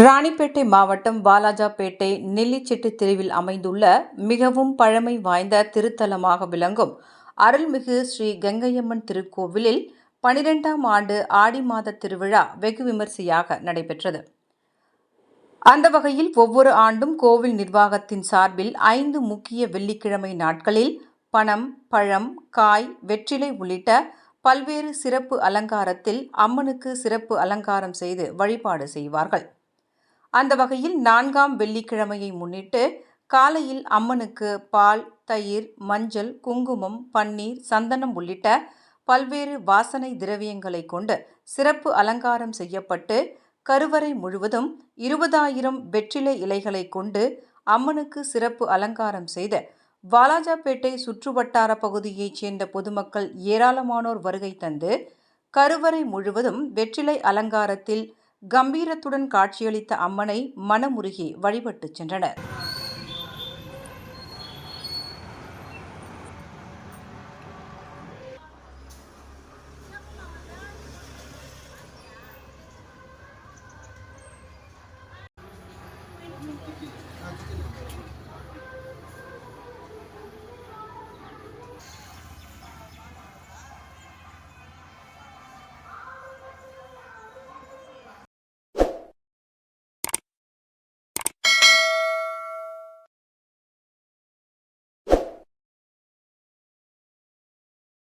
ராணிப்பேட்டை மாவட்டம் வாலாஜாபேட்டை நெல்லிச்செட்டு தெருவில் அமைந்துள்ள மிகவும் பழமை வாய்ந்த திருத்தலமாக விளங்கும் அருள்மிகு ஸ்ரீ கங்கையம்மன் திருக்கோவிலில் பனிரெண்டாம் ஆண்டு ஆடி மாத திருவிழா வெகு விமரிசையாக நடைபெற்றது. அந்த வகையில் ஒவ்வொரு ஆண்டும் கோவில் நிர்வாகத்தின் சார்பில் ஐந்து முக்கிய வெள்ளிக்கிழமை நாட்களில் பணம் பழம் காய் வெற்றிலை உள்ளிட்ட பல்வேறு சிறப்பு அலங்காரத்தில் அம்மனுக்கு சிறப்பு அலங்காரம் செய்து வழிபாடு செய்வார்கள். அந்த வகையில் நான்காம் வெள்ளிக்கிழமையை முன்னிட்டு காலையில் அம்மனுக்கு பால் தயிர் மஞ்சள் குங்குமம் பன்னீர் சந்தனம் உள்ளிட்ட பல்வேறு வாசனை திரவியங்களை கொண்டு சிறப்பு அலங்காரம் செய்யப்பட்டு கருவறை முழுவதும் இருபதாயிரம் வெற்றிலை இலைகளை கொண்டு அம்மனுக்கு சிறப்பு அலங்காரம் செய்த வாலாஜாபேட்டை சுற்றுவட்டார பகுதியைச் சேர்ந்த பொதுமக்கள் ஏராளமானோர் வருகை தந்து கருவறை முழுவதும் வெற்றிலை அலங்காரத்தில் கம்பீரத்துடன் காட்சியளித்த அம்மனை மனமுருகி வழிபட்டுச் சென்றனர்.